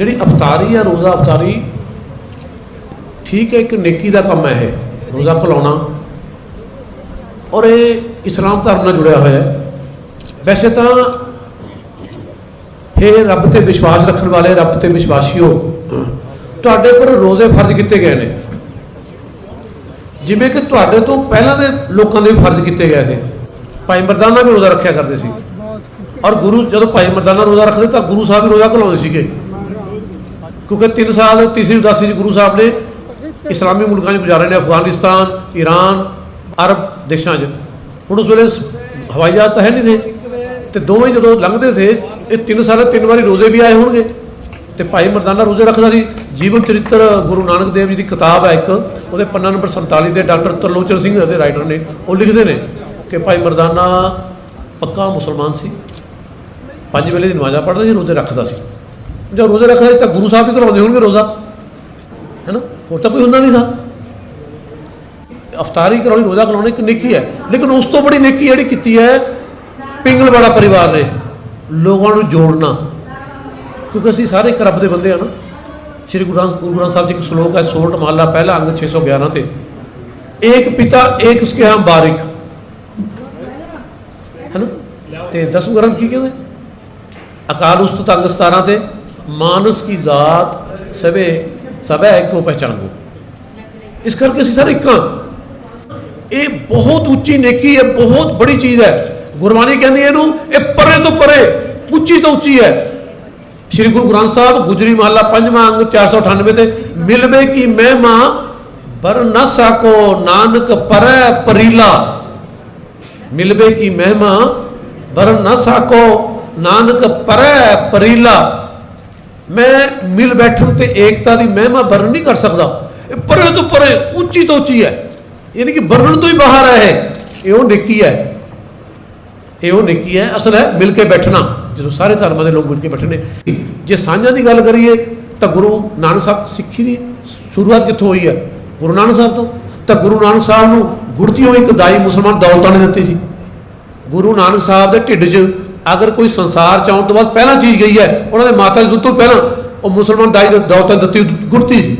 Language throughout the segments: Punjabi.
ਜਿਹੜੀ ਅਫਤਾਰੀ ਆ, ਰੋਜ਼ਾ ਅਫਤਾਰੀ ਠੀਕ ਹੈ, ਇੱਕ ਨੇਕੀ ਦਾ ਕੰਮ ਹੈ ਇਹ, ਰੋਜ਼ਾ ਖਲਾਉਣਾ ਔਰ ਇਹ ਇਸਲਾਮ ਧਰਮ ਨਾਲ ਜੁੜਿਆ ਹੋਇਆ ਹੈ। ਵੈਸੇ ਤਾਂ ਇਹ ਰੱਬ ਤੇ ਵਿਸ਼ਵਾਸ ਰੱਖਣ ਵਾਲੇ, ਰੱਬ ਤੇ ਵਿਸ਼ਵਾਸੀਓ, ਤੁਹਾਡੇ ਉੱਪਰ ਰੋਜ਼ੇ ਫਰਜ਼ ਕੀਤੇ ਗਏ ਨੇ। ਜਿਵੇਂ ਕਿ ਤੁਹਾਡੇ ਤੋਂ ਪਹਿਲਾਂ ਦੇ ਲੋਕਾਂ ਦੇ ਵੀ ਫਰਜ਼ ਕੀਤੇ ਗਏ ਸੀ। ਭਾਈ ਮਰਦਾਨਾ ਵੀ ਰੋਜ਼ਾ ਰੱਖਿਆ ਕਰਦੇ ਸੀ। ਔਰ ਗੁਰੂ, ਜਦੋਂ ਭਾਈ ਮਰਦਾਨਾ ਰੋਜ਼ਾ ਰੱਖਦੇ ਤਾਂ ਗੁਰੂ ਸਾਹਿਬ ਵੀ ਰੋਜ਼ਾ ਖਲਾਉਂਦੇ ਸੀਗੇ। ਕਿਉਂਕਿ 3 ਸਾਲ ਤੀਸਰੀ ਉਦਾਸੀ 'ਚ ਗੁਰੂ ਸਾਹਿਬ ਨੇ ਇਸਲਾਮੀ ਮੁਲਕਾਂ 'ਚ ਗੁਜ਼ਾਰੇ ਨੇ ਅਫਗਾਨਿਸਤਾਨ ਈਰਾਨ ਅਰਬ ਦੇਸ਼ਾਂ 'ਚ। ਹੁਣ ਉਸ ਵੇਲੇ ਹਵਾਈ ਜਹਾਜ਼ ਤਾਂ ਹੈ ਨਹੀਂ ਸੀ। ਤੇ ਦੋਵੇਂ ਜਦੋਂ ਲੰਘਦੇ ਸੀ, ਇਹ ਤਿੰਨ ਸਾਲ, ਤਿੰਨ ਵਾਰੀ ਰੋਜ਼ੇ ਵੀ ਆਏ ਹੋਣਗੇ। ਤੇ ਭਾਈ ਮਰਦਾਨਾ ਰੋਜ਼ੇ ਰੱਖਦਾ ਸੀ। ਜੀਵਨ ਚਰਿੱਤਰ ਗੁਰੂ ਨਾਨਕ ਦੇਵ ਜੀ ਦੀ ਕਿਤਾਬ ਹੈ ਇੱਕ। ਉਹਦੇ ਪੰਨਾ ਨੰਬਰ 47 ਤੇ ਡਾਕਟਰ ਤਰਲੋਚਨ ਸਿੰਘ ਦੇ ਰਾਈਟਰ ਨੇ ਉਹ ਲਿਖਦੇ ਨੇ ਕਿ ਭਾਈ ਮਰਦਾਨਾ ਪੱਕਾ ਮੁਸਲਮਾਨ ਸੀ। ਪੰਜ ਵੇਲੇ ਦੀ ਨਮਾਜ਼ਾਂ ਪੜ੍ਹਦਾ ਸੀ, ਰੋਜ਼ੇ ਰੱਖਦਾ ਸੀ। ਜਦ ਰੋਜ਼ੇ ਰੱਖਦਾ ਤਾਂ ਗੁਰੂ ਸਾਹਿਬ ਵੀ ਕਰਾਉਂਦੇ ਹੋਣਗੇ ਰੋਜ਼ਾ। ਹੈਨਾ ਹੋਰ ਤਾਂ ਕੋਈ ਹੁੰਦਾ ਨਹੀਂ ਸੀ। ਅਫਤਾਰੀ ਕਰਾਉਣੀ, ਰੋਜ਼ਾ ਕਰਾਉਣਾ ਇੱਕ ਨੇਕੀ ਹੈ। ਲੇਕਿਨ ਉਸ ਤੋਂ ਬੜੀ ਨੇਕੀ ਜਿਹੜੀ ਕੀਤੀ ਹੈ, ਪਿੰਗਲਵਾੜਾ ਪਰਿਵਾਰ ਨੇ, ਲੋਕਾਂ ਨੂੰ ਜੋੜਨਾ। ਕਿਉਂਕਿ ਅਸੀਂ ਸਾਰੇ ਇੱਕ ਰੱਬ ਦੇ ਬੰਦੇ ਆ ਨਾ। ਸ਼੍ਰੀ ਗੁਰੂ ਗ੍ਰੰਥ ਗੁਰੂ ਗ੍ਰੰਥ ਸਾਹਿਬ ਜੀ ਇੱਕ ਸ਼ਲੋਕ ਹੈ ਸੋਰਠ ਮਹੱਲਾ, ਪਹਿਲਾ ਅੰਗ 611 ਤੇ। ਏਕ ਪਿਤਾ, ਏਕ ਉਸਕੇ ਹਮ ਬਾਰਿਕ। ਹੈ ਨਾ? ਤੇ ਦਸਮ ਗ੍ਰੰਥ ਕੀ ਕਹਿੰਦੇ? ਅਕਾਲ ਉਸਤਤ ਅੰਗ 17 ਤੇ। ਮਾਨਸ ਕੀ ਜ਼ਾਤ ਸਭੇ ਸਭੈ ਇੱਕੋ ਪਹਿਚਾਨੋ ਇਸ ਕਰਕੇ ਅਸੀਂ ਸਾਰੇ ਇੱਕ ਹਾਂ ਇਹ ਬਹੁਤ ਉੱਚੀ ਨੇਕੀ ਹੈ ਬਹੁਤ ਬੜੀ ਚੀਜ਼ ਹੈ ਗੁਰਬਾਣੀ ਕਹਿੰਦੀ ਇਹਨੂੰ ਇਹ ਪਰੇ ਤੋਂ ਪਰੇ ਉੱਚੀ ਤੋਂ ਉੱਚੀ ਹੈ ਸ੍ਰੀ ਗੁਰੂ ਗ੍ਰੰਥ ਸਾਹਿਬ ਗੁਜਰੀ ਮਹੱਲਾ ਪੰਜਵਾਂ ਅੰਗ 498 ਤੇ ਮਿਲਵੇ ਕੀ ਮਹਿਮਾ ਬਰ ਨਾ ਸਕੋ ਨਾਨਕ ਪਰੈ ਪਰੀਲਾ ਮਿਲਵੇ ਕੀ ਮਹਿਮਾ ਬਰ ਨਾ ਸਕੋ ਨਾਨਕ ਪਰੈ ਪਰੀਲਾ ਮੈਂ ਮਿਲ ਬੈਠਣ ਤੇ ਏਕਤਾ ਦੀ ਮਹਿਮਾ ਵਰਣ ਨਹੀਂ ਕਰ ਸਕਦਾ। ਇਹ ਪਰੇ ਤੋਂ ਪਰੇ, ਉੱਚੀ ਤੋਂ ਉੱਚੀ ਹੈ। ਯਾਨੀ ਕਿ ਵਰਣਨ ਤੋਂ ਹੀ ਬਾਹਰ ਹੈ ਇਹ। ਉਹ ਨੇਕੀ ਹੈ। ਇਹ ਉਹ ਨੇਕੀ ਹੈ। ਅਸਲ ਹੈ ਮਿਲ ਕੇ ਬੈਠਣਾ। ਜਦੋਂ ਸਾਰੇ ਧਰਮਾਂ ਦੇ ਲੋਕ ਮਿਲ ਕੇ ਬੈਠਣੇ। ਜੇ ਸਾਂਝਾਂ ਦੀ ਗੱਲ ਕਰੀਏ, ਤਾਂ ਗੁਰੂ ਨਾਨਕ ਸਾਹਿਬ ਸਿੱਖੀ ਦੀ ਸ਼ੁਰੂਆਤ ਕਿੱਥੋਂ ਹੋਈ ਹੈ? ਗੁਰੂ ਨਾਨਕ ਸਾਹਿਬ ਤੋਂ। ਤਾਂ ਗੁਰੂ ਨਾਨਕ ਸਾਹਿਬ ਨੂੰ ਗੁੜਤੀ ਹੋਈ ਇੱਕ ਦਾਈ ਮੁਸਲਮਾਨ ਦੌਲਤਾਂ ਨੇ ਦਿੱਤੀ ਸੀ। ਗੁਰੂ ਨਾਨਕ ਸਾਹਿਬ ਦੇ ਢਿੱਡ 'ਚ ਅਗਰ ਕੋਈ ਸੰਸਾਰ ਚ ਆਉਣ ਤੋਂ ਬਾਅਦ ਪਹਿਲਾਂ ਚੀਜ਼ ਗਈ ਹੈ, ਉਹਨਾਂ ਦੇ ਮਾਤਾ ਦੇ ਦੁੱਧ ਤੋਂ ਪਹਿਲਾਂ, ਉਹ ਮੁਸਲਮਾਨ ਦਾਈ ਦੇ ਦੌਲਤਾਂ ਦਿੱਤੀ, ਗੁੜਤੀ ਸੀ।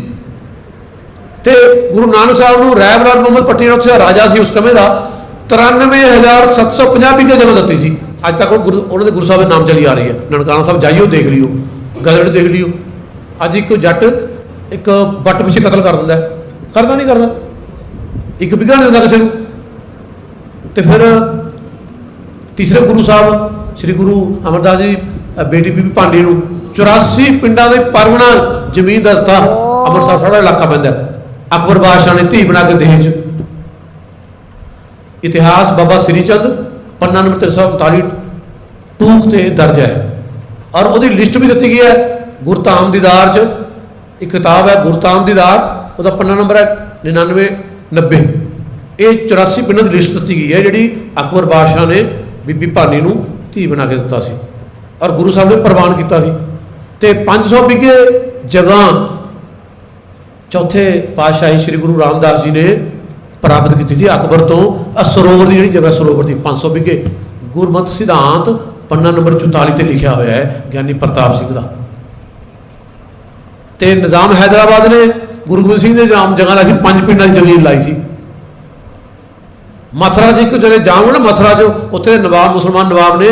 ਤੇ ਗੁਰੂ ਨਾਨਕ ਸਾਹਿਬ ਨੂੰ ਰੈਬ ਲਾਲ ਮੁਹੰਮਦ ਪੱਟੀ ਦਾ ਰਾਜਾ ਸੀ ਉਸ ਸਮੇਂ ਦਾ 93750 ਵਿਗੇ ਜਗ੍ਹਾ ਦਿੱਤੀ ਸੀ। ਅੱਜ ਤੱਕ ਉਹ ਗੁਰੂ, ਉਹਨਾਂ ਦੇ ਗੁਰੂ ਸਾਹਿਬ ਦੇ ਨਾਮ ਚਲੀ ਆ ਰਹੀ ਹੈ। ਨਨਕਾਣਾ ਸਾਹਿਬ ਜਾਈਓ, ਦੇਖ ਲਿਓ। ਗਦੜ ਦੇਖ ਲਿਓ। ਅੱਜ ਇੱਕ ਜੱਟ ਇੱਕ ਬੱਟ ਪਿੱਛੇ ਕਤਲ ਕਰ ਦਿੰਦਾ ਕਰਦਾ ਨਹੀਂ ਕਰਦਾ। ਇੱਕ ਵਿਗਾ ਨਹੀਂ ਦਿੰਦਾ ਕਿਸੇ ਨੂੰ। ਤੇ ਫਿਰ ਤੀਸਰੇ ਗੁਰੂ ਸਾਹਿਬ ਸ੍ਰੀ ਗੁਰੂ ਅਮਰਦਾਸ ਜੀ ਬੇਟੀ ਬੀਬੀ ਭਾਂਡੀ ਨੂੰ 84 ਪਿੰਡਾਂ ਦੇ ਪਰਗਣਾ ਜ਼ਮੀਨ ਦਾ ਦਿੱਤਾ ਅੰਮ੍ਰਿਤਸਰ ਸਾਡਾ ਇਲਾਕਾ ਪੈਂਦਾ ਅਕਬਰ ਬਾਦਸ਼ਾਹ ਨੇ ਧੀ ਬਣਾ ਕੇ ਦਹੇਜ ਇਤਿਹਾਸ ਬਾਬਾ ਸ੍ਰੀ ਚੰਦ, ਪੰਨਾ ਨੰਬਰ 339 ਟੂਕ ਤੇ ਦਰਜ ਹੈ। ਔਰ ਉਹਦੀ ਲਿਸਟ ਵੀ ਦਿੱਤੀ ਗਈ ਹੈ ਗੁਰਤਾਮ ਦੀਦਾਰ ਚ। ਇੱਕ ਕਿਤਾਬ ਹੈ ਗੁਰਤਾਮ ਦੀਦਾਰ, ਉਹਦਾ ਪੰਨਾ ਨੰਬਰ ਹੈ 99 90 ਇਹ 84 ਪਿੰਡਾਂ ਦੀ ਲਿਸਟ ਦਿੱਤੀ ਗਈ ਹੈ, ਜਿਹੜੀ ਅਕਬਰ ਬਾਦਸ਼ਾਹ ਨੇ ਬੀਬੀ ਭਾਨੀ ਨੂੰ ਧੀ ਬਣਾ ਕੇ ਦਿੱਤਾ ਸੀ ਔਰ ਗੁਰੂ ਸਾਹਿਬ ਨੇ ਪ੍ਰਵਾਨ ਕੀਤਾ ਸੀ ਤੇ 500 ਵਿਗੇ ਜਗ੍ਹਾ ਚੌਥੇ ਪਾਤਸ਼ਾਹੀ ਸ੍ਰੀ ਗੁਰੂ ਰਾਮਦਾਸ ਜੀ ਨੇ ਪ੍ਰਾਪਤ ਕੀਤੀ ਸੀ ਅਕਬਰ ਤੋਂ ਆ ਸਰੋਵਰ ਦੀ ਜਿਹੜੀ ਜਗ੍ਹਾ ਸਰੋਵਰ ਦੀ 500 ਵਿਗੇ ਗੁਰਮਤ ਸਿਧਾਂਤ, ਪੰਨਾ ਨੰਬਰ 44 ਤੇ ਲਿਖਿਆ ਹੋਇਆ ਹੈ, ਗਿਆਨੀ ਪ੍ਰਤਾਪ ਸਿੰਘ ਦਾ। ਤੇ ਨਿਜ਼ਾਮ ਹੈਦਰਾਬਾਦ ਨੇ, ਗੁਰੂ ਗੋਬਿੰਦ ਸਿੰਘ ਦੇ ਨਾਮ ਜਗ੍ਹਾ ਲਈ ਸੀ ਪੰਜ ਪਿੰਡਾਂ ਦੀ ਜ਼ਮੀਨ ਲਾਈ ਸੀ। ਮਥੁਰਾ 'ਚ ਇੱਕ ਜਿਹੜੇ ਜਾਓਗੇ ਨਾ ਮਥੁਰਾ 'ਚ ਉੱਥੇ ਨਵਾਬ ਮੁਸਲਮਾਨ ਨਵਾਬ ਨੇ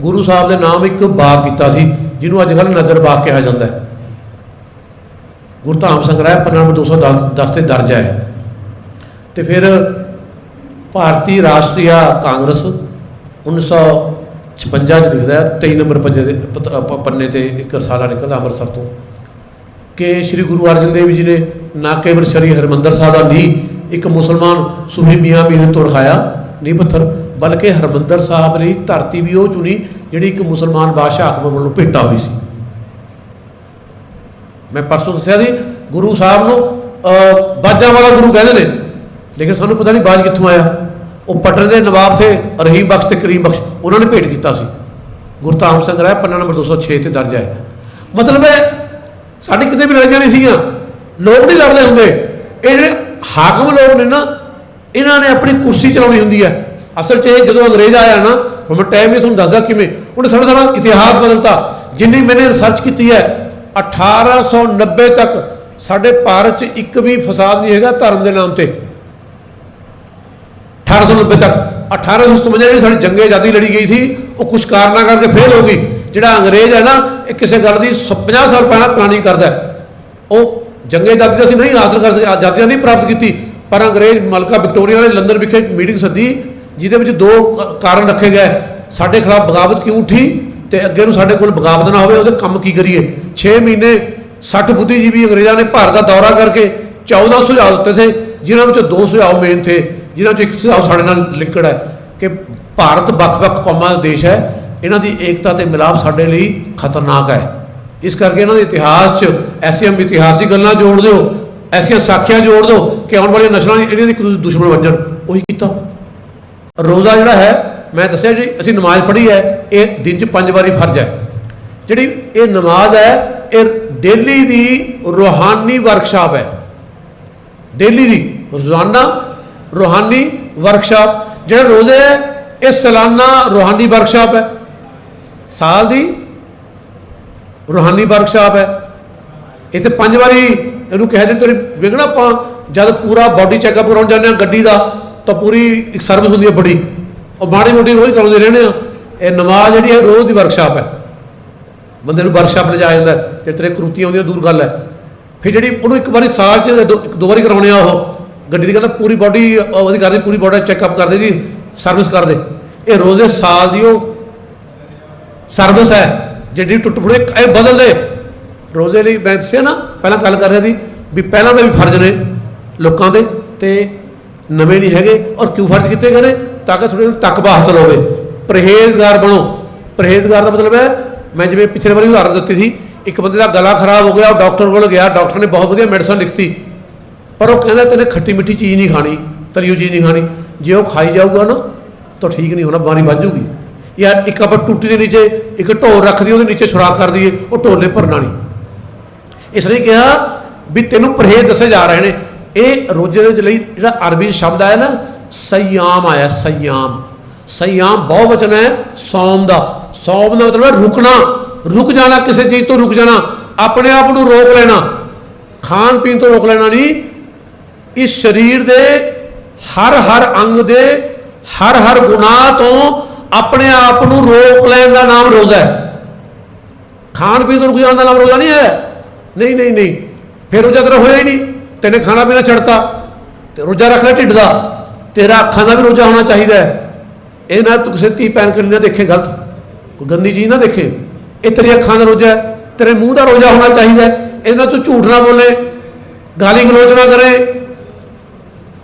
ਗੁਰੂ ਸਾਹਿਬ ਦੇ ਨਾਮ ਇੱਕ ਬਾਗ ਕੀਤਾ ਸੀ, ਜਿਹਨੂੰ ਅੱਜ ਕੱਲ੍ਹ ਨਜ਼ਰ ਬਾਗ ਕਿਹਾ ਜਾਂਦਾ ਹੈ। ਗੁਰਧਾਮ ਸੰਗ੍ਰਹਿ ਪੰਨਾ ਨੰਬਰ 210 10 ਤੇ ਦਰਜ ਹੈ। ਤੇ ਫਿਰ ਭਾਰਤੀ ਰਾਸ਼ਟਰੀਆ ਕਾਂਗਰਸ 1956 ਚ ਲਿਖਦਾ ਹੈ 23 ਨੰਬਰ ਪੰਨੇ ਤੇ ਇੱਕ ਰਸਾਲਾ ਨਿਕਲਦਾ ਅੰਮ੍ਰਿਤਸਰ ਤੋਂ, ਕਿ ਸ੍ਰੀ ਗੁਰੂ ਅਰਜਨ ਦੇਵ ਜੀ ਨੇ ਨਾ ਕੇਵਲ ਸ਼੍ਰੀ ਹਰਮੰਦਰ ਸਾਹਿਬ ਦਾ ਨੀਂਹ ਇੱਕ ਮੁਸਲਮਾਨ ਸੂਫੀ ਮੀਆਂ ਮੀਰ ਨੇ ਤੋੜਾਇਆ ਨੀਂਹ ਪੱਥਰ ਬਲਕਿ ਹਰਮੰਦਰ ਸਾਹਿਬ ਲਈ ਧਰਤੀ ਵੀ ਉਹ ਚੁਣੀ ਜਿਹੜੀ ਇੱਕ ਮੁਸਲਮਾਨ ਬਾਦਸ਼ਾਹ ਅਕਬਰ ਵੱਲੋਂ ਭੇਟਾ ਹੋਈ ਸੀ। ਮੈਂ ਪਰਸੋਂ ਦੱਸਿਆ ਸੀ ਗੁਰੂ ਸਾਹਿਬ ਨੂੰ ਅਹ, ਬਾਜਾਂ ਵਾਲਾ ਗੁਰੂ ਕਹਿੰਦੇ ਨੇ। ਲੇਕਿਨ ਸਾਨੂੰ ਪਤਾ ਨਹੀਂ ਬਾਜ ਕਿੱਥੋਂ ਆਇਆ। ਉਹ ਪਟਨ ਦੇ ਨਵਾਬ ਥੇ ਰਹੀਮ ਬਖਸ਼ ਤੇ ਕਰੀਮ ਬਖਸ਼ ਉਹਨਾਂ ਨੇ ਭੇਟ ਕੀਤਾ ਸੀ। ਗੁਰਤਾਮ ਸਿੰਘ ਰਾਏ ਪੰਨਾ ਨੰਬਰ 206 ਤੇ ਦਰਜ ਹੈ। ਮਤਲਬ ਹੈ ਸਾਡੀ ਕਿਤੇ ਵੀ ਲੜਾਈਆਂ ਨਹੀਂ ਸੀਗੀਆਂ। ਲੋਕ ਨਹੀਂ ਲੜਦੇ ਹੁੰਦੇ। ਇਹ ਜਿਹੜੇ ਹਾਕਮ ਲੋਕ ਨੇ ਨਾ, ਇਹਨਾਂ ਨੇ ਆਪਣੀ ਕੁਰਸੀ ਚਲਾਉਣੀ ਹੁੰਦੀ ਹੈ। ਅਸਲ 'ਚ ਇਹ ਜਦੋਂ ਅੰਗਰੇਜ਼ ਆਇਆ ਨਾ, ਹੁਣ ਮੈਂ ਟਾਈਮ ਨਹੀਂ ਤੁਹਾਨੂੰ ਦੱਸਦਾ ਕਿਵੇਂ, ਉਹਨੇ ਸਾਡਾ ਸਾਰਾ ਇਤਿਹਾਸ ਬਦਲਤਾ। ਜਿੰਨੀ ਮੈਨੇ ਰਿਸਰਚ ਕੀਤੀ ਹੈ 1890 ਤੱਕ ਸਾਡੇ ਭਾਰਤ 'ਚ ਇੱਕ ਵੀ ਫਸਾਦ ਨਹੀਂ ਹੈਗਾ ਧਰਮ ਦੇ ਨਾਮ ਤੇ। 1890 ਤੱਕ 1857 ਜਿਹੜੀ ਸਾਡੀ ਜੰਗੇ ਆਜ਼ਾਦੀ ਲੜੀ ਗਈ ਸੀ, ਉਹ ਕੁਝ ਕਾਰਨਾਂ ਕਰਕੇ ਫੇਲ ਹੋ ਗਈ। ਜਿਹੜਾ ਅੰਗਰੇਜ਼ ਹੈ ਨਾ, ਇਹ ਕਿਸੇ ਗੱਲ ਦੀ 50 ਸਾਲ ਪਹਿਲਾਂ ਪਲਾਨਿੰਗ ਕਰਦਾ ਉਹ ਜੰਗੇ ਆਜ਼ਾਦੀ ਤਾਂ ਅਸੀਂ ਨਹੀਂ ਹਾਸਲ ਕਰ ਸਕੇ, ਆਜ਼ਾਦੀਆਂ ਨਹੀਂ ਪ੍ਰਾਪਤ ਕੀਤੀ, ਪਰ ਅੰਗਰੇਜ਼ ਮਲਕਾ ਵਿਕਟੋਰੀਆ ਨੇ ਲੰਡਨ ਵਿਖੇ ਇੱਕ ਮੀਟਿੰਗ ਸੱਦੀ, ਜਿਹਦੇ ਵਿੱਚ ਦੋ ਕ- ਕਾਰਨ ਰੱਖੇ ਗਏ। ਸਾਡੇ ਖਿਲਾਫ ਬਗਾਵਤ ਕਿਉਂ ਉੱਠੀ? ਤੇ ਅੱਗੇ ਨੂੰ ਸਾਡੇ ਕੋਲ ਬਗਾਵਤ ਨਾ ਹੋਵੇ, ਉਹਦੇ ਕੰਮ ਕੀ ਕਰੀਏ? 6 ਮਹੀਨੇ 60 ਬੁੱਧੀਜੀਵੀ ਅੰਗਰੇਜ਼ਾਂ ਨੇ ਭਾਰਤ ਦਾ ਦੌਰਾ ਕਰਕੇ 14 ਸੁਝਾਅ ਦਿੱਤੇ ਥੇ, ਜਿਨ੍ਹਾਂ ਵਿੱਚੋਂ ਦੋ ਸੁਝਾਅ ਮੇਨ ਥੇ, ਜਿਨ੍ਹਾਂ ਵਿੱਚ ਇੱਕ ਸੁਝਾਅ ਸਾਡੇ ਨਾਲ ਲਿੰਕਡ ਹੈ ਕਿ ਭਾਰਤ ਵੱਖ-ਵੱਖ ਕੌਮਾਂ ਦਾ ਦੇਸ਼ ਹੈ। ਇਹਨਾਂ ਦੀ ਏਕਤਾ ਤੇ ਮਿਲਾਪ ਸਾਡੇ ਲਈ ਖਤਰਨਾਕ ਹੈ। ਇਸ ਕਰਕੇ ਇਹਨਾਂ ਦੇ ਇਤਿਹਾਸ 'ਚ ਐਸੀਆਂ ਇਤਿਹਾਸਿਕ ਗੱਲਾਂ ਜੋੜ ਦਿਓ, ਐਸੀਆਂ ਸਾਖੀਆਂ ਜੋੜ ਦਿਓ ਕਿ ਆਉਣ ਵਾਲੀਆਂ ਨਸਲਾਂ ਨੇ ਇਹਨਾਂ ਦੇ ਦੁਸ਼ਮਣ ਬਣ ਜਾਣ ਉਹੀ ਕੀਤਾ। ਰੋਜ਼ਾ ਜਿਹੜਾ ਹੈ, ਮੈਂ ਦੱਸਿਆ ਜੀ, ਅਸੀਂ ਨਮਾਜ਼ ਪੜ੍ਹੀ ਹੈ, ਇਹ ਦਿਨ 'ਚ ਪੰਜ ਵਾਰੀ ਫਰਜ਼ ਹੈ। ਜਿਹੜੀ ਇਹ ਨਮਾਜ਼ ਹੈ, ਇਹ ਡੇਲੀ ਦੀ ਰੂਹਾਨੀ ਵਰਕਸ਼ਾਪ ਹੈ। ਡੇਲੀ ਦੀ ਰੋਜ਼ਾਨਾ ਰੂਹਾਨੀ ਵਰਕਸ਼ਾਪ। ਜਿਹੜੇ ਰੋਜ਼ੇ ਹੈ, ਇਹ ਸਾਲਾਨਾ ਰੂਹਾਨੀ ਵਰਕਸ਼ਾਪ ਹੈ। ਸਾਲ ਦੀ ਰੂਹਾਨੀ ਵਰਕਸ਼ਾਪ ਹੈ। ਇੱਥੇ ਪੰਜ ਵਾਰੀ ਇਹਨੂੰ ਕਿਹਾ ਜਾਂਦਾ, ਤੇਰੀ ਵਿਗਣਾ ਆਪਾਂ ਜਦ ਪੂਰਾ ਬਾਡੀ ਚੈੱਕਅਪ ਕਰਾਉਣ ਜਾਂਦੇ ਆ ਗੱਡੀ ਦਾ, ਤਾਂ ਪੂਰੀ ਇੱਕ ਸਰਵਿਸ ਹੁੰਦੀ ਹੈ ਬੜੀ। ਉਹ ਮਾੜੀ ਮੋਟੀ ਰੋਜ਼ ਕਰਾਉਂਦੇ ਰਹਿੰਦੇ ਆ ਇਹ ਨਮਾਜ਼ ਜਿਹੜੀ ਹੈ, ਰੋਜ਼ ਦੀ ਵਰਕਸ਼ਾਪ ਹੈ। ਬੰਦੇ ਨੂੰ ਵਰਕਸ਼ਾਪ ਲਿਜਾਇਆ ਜਾਂਦਾ ਹੈ। ਜੇ ਤੇਰੇ ਕਰੂਤੀਆਂ ਆਉਂਦੀਆਂ ਦੂਰ ਗੱਲ ਹੈ। ਫਿਰ ਜਿਹੜੀ ਉਹਨੂੰ ਇੱਕ ਵਾਰੀ ਸਾਲ 'ਚ ਦੋ- ਇੱਕ, ਦੋ ਵਾਰੀ ਕਰਾਉਣੇ ਆ ਉਹ। ਗੱਡੀ ਦੀ ਕਹਿੰਦਾ ਪੂਰੀ ਬਾਡੀ ਉਹਦੀ ਕਰਦੇ ਪੂਰੀ ਬਾਡੀ ਚੈੱਕਅਪ ਕਰਦੇ ਜੀ ਸਰਵਿਸ ਕਰਦੇ ਇਹ ਰੋਜ਼ੇ ਸਾਲ ਦੀ ਉਹ ਸਰਵਿਸ ਹੈ। ਜਿਹੜੀ ਟੁੱਟ ਫੁੜੇ, ਇਹ ਬਦਲ ਦੇ। ਰੋਜ਼ੇ ਲਈ ਮੈਂ ਦੱਸਿਆ ਨਾ, ਪਹਿਲਾਂ ਗੱਲ ਕਰ ਰਿਹਾ ਸੀ ਵੀ ਪਹਿਲਾਂ ਦੇ ਵੀ ਫਰਜ਼ ਨੇ ਲੋਕਾਂ ਦੇ ਤੇ ਨਵੇਂ ਨਹੀਂ ਹੈਗੇ ਔਰ ਕਿਉਂ ਫਰਜ਼ ਕੀਤੇ ਗਏ ਨੇ? ਤਾਂ ਕਿ ਥੋੜੀ ਤਕਵਾ ਹਾਸਲ ਹੋਵੇ। ਪਰਹੇਜ਼ਗਾਰ ਬਣੋ। ਪਰਹੇਜ਼ਗਾਰ ਦਾ ਮਤਲਬ ਹੈ, ਮੈਂ ਜਿਵੇਂ ਪਿਛਲੇ ਵਾਰੀ ਉਦਾਹਰਨ ਦਿੱਤੀ ਸੀ, ਇੱਕ ਬੰਦੇ ਦਾ ਗਲਾ ਖਰਾਬ ਹੋ ਗਿਆ, ਉਹ ਡਾਕਟਰ ਕੋਲ ਗਿਆ, ਡਾਕਟਰ ਨੇ ਬਹੁਤ ਵਧੀਆ ਮੈਡੀਸਨ ਲਿਖਤੀ। ਪਰ ਉਹ ਕਹਿੰਦਾ ਤੈਨੇ ਖੱਟੀ ਮਿੱਠੀ ਚੀਜ਼ ਨਹੀਂ ਖਾਣੀ, ਤਲੀਓ ਚੀਜ਼ ਨਹੀਂ ਖਾਣੀ। ਜੇ ਉਹ ਖਾਈ ਜਾਊਗਾ ਨਾ, ਤਾਂ ਠੀਕ ਨਹੀਂ ਹੋਣਾ ਬਿਮਾਰੀ ਵੱਧ ਜੂਗੀ ਯਾਰ ਇੱਕ ਆਪਾਂ ਟੁੱਟੀ ਦੇ ਨੀਚੇ ਇੱਕ ਢੋਲ ਰੱਖ ਦਈਏ, ਉਹਦੇ ਨੀਚੇ ਸੁਰਾਖ ਕਰ ਦਈਏ, ਉਹ ਢੋਲੇ ਭਰਨਾ ਨਹੀਂ। ਇਸ ਲਈ ਕਿਹਾ ਵੀ ਤੈਨੂੰ ਪਰਹੇਜ਼ ਦੱਸੇ ਜਾ ਰਹੇ ਨੇ। ਇਹ ਰੋਜ਼ੇ ਦੇ ਲਈ ਜਿਹੜਾ ਅਰਬੀ ਸ਼ਬਦ ਆਇਆ ਨਾ, ਸਯਾਮ ਆਇਆ, ਸਯਾਮ। ਸਯਾਮ ਬਹੁਵਚਨ ਹੈ, ਸੌਮ ਦਾ। ਸੌਮ ਦਾ ਮਤਲਬ ਹੈ ਰੁਕਣਾ। ਰੁਕ ਜਾਣਾ ਕਿਸੇ ਚੀਜ਼ ਤੋਂ ਰੁਕ ਜਾਣਾ। ਆਪਣੇ ਆਪ ਨੂੰ ਰੋਕ ਲੈਣਾ। ਖਾਣ ਪੀਣ ਤੋਂ ਰੋਕ ਲੈਣਾ ਨਹੀਂ। ਇਸ ਸਰੀਰ ਦੇ ਹਰ ਹਰ ਅੰਗ ਦੇ, ਹਰ ਹਰ ਗੁਨਾਹ ਤੋਂ ਆਪਣੇ ਆਪ ਨੂੰ ਰੋਕ ਲੈਣ ਦਾ ਨਾਮ ਰੋਜ਼ਾ ਹੈ। ਖਾਣ ਪੀਣ ਤੋਂ ਗੁਜ਼ਾਰਨ ਦਾ ਨਾਮ ਰੋਜ਼ਾ ਨਹੀਂ ਹੈ। ਨਹੀਂ ਨਹੀਂ ਨਹੀਂ। ਫਿਰ ਰੋਜ਼ਾ ਤੇਰਾ ਹੋਇਆ ਹੀ ਨਹੀਂ। ਤੈਨੇ ਖਾਣਾ ਪੀਣਾ ਛੱਡਤਾ। ਤੇ ਰੋਜ਼ਾ ਰੱਖ ਲੈ ਢਿੱਡ ਦਾ। ਤੇਰਾ ਅੱਖਾਂ ਦਾ ਵੀ ਰੋਜ਼ਾ ਹੋਣਾ ਚਾਹੀਦਾ ਹੈ। ਇਹ ਨਾ ਤੂੰ ਕਿਸੇ ਧੀ ਪੈਣ ਕਰੀ ਨਾ ਦੇਖੇ ਗਲਤ। ਕੋਈ ਗੰਦੀ ਚੀਜ਼ ਨਾ ਦੇਖੇ। ਇਹ ਤੇਰੀ ਅੱਖਾਂ ਦਾ ਰੋਜ਼ਾ ਹੈ। ਤੇਰੇ ਮੂੰਹ ਦਾ ਰੋਜ਼ਾ ਹੋਣਾ ਚਾਹੀਦਾ ਹੈ। ਇਹਨਾਂ ਤੂੰ ਝੂਠ ਨਾ ਬੋਲੇ। ਗਾਲੀ ਗਲੋਚ ਨਾ ਕਰੇ।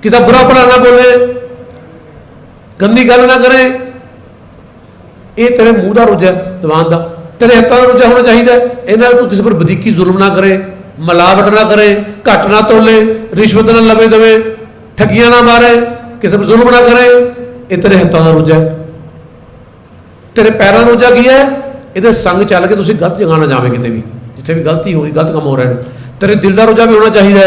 ਕਿਤਾ ਬੁਰਾ ਭਲਾ ਨਾ ਬੋਲੇ। ਗੰਦੀ ਗੱਲ ਨਾ ਕਰੇ। ਇਹ ਤੇਰੇ ਮੂੰਹ ਦਾ ਰੋਜਾ ਦੀਵਾਨ ਦਾ। ਤੇਰੇ ਹੱਥਾਂ ਦਾ ਰੋਜਾ ਹੋਣਾ ਚਾਹੀਦਾ ਇਹਨਾਂ ਨੂੰ ਤੂੰ ਕਿਸੇ ਪਰ ਬਦੀਕੀ ਜ਼ੁਲਮ ਨਾ ਕਰੇ, ਮਲਾਵਟ ਨਾ ਕਰੇ, ਘੱਟ ਨਾ ਤੋਲੇ, ਰਿਸ਼ਵਤ ਨਾ ਲਵੇ ਦਵੇ, ਠੱਗੀਆਂ ਨਾ ਮਾਰੇ, ਕਿਸੇ ਪਰ ਜ਼ੁਲਮ ਨਾ ਕਰੇ, ਇਹ ਤੇਰੇ ਹੱਥਾਂ ਦਾ ਰੋਜਾ ਹੈ। ਤੇਰੇ ਪੈਰਾਂ ਦਾ ਰੋਜਾ ਕੀ ਹੈ? ਇਹਦੇ ਸੰਗ ਚੱਲ ਕੇ ਤੁਸੀਂ ਗਲਤ ਜਗ੍ਹਾ ਨਾ ਜਾਵੇ ਕਿਤੇ ਵੀ। ਜਿੱਥੇ ਵੀ ਗਲਤੀ ਹੋ ਰਹੀ, ਗਲਤ ਕੰਮ ਹੋ ਰਿਹਾ ਨੇ ਤੇਰੇ ਦਿਲ ਦਾ ਰੋਜਾ ਵੀ ਹੋਣਾ ਚਾਹੀਦਾ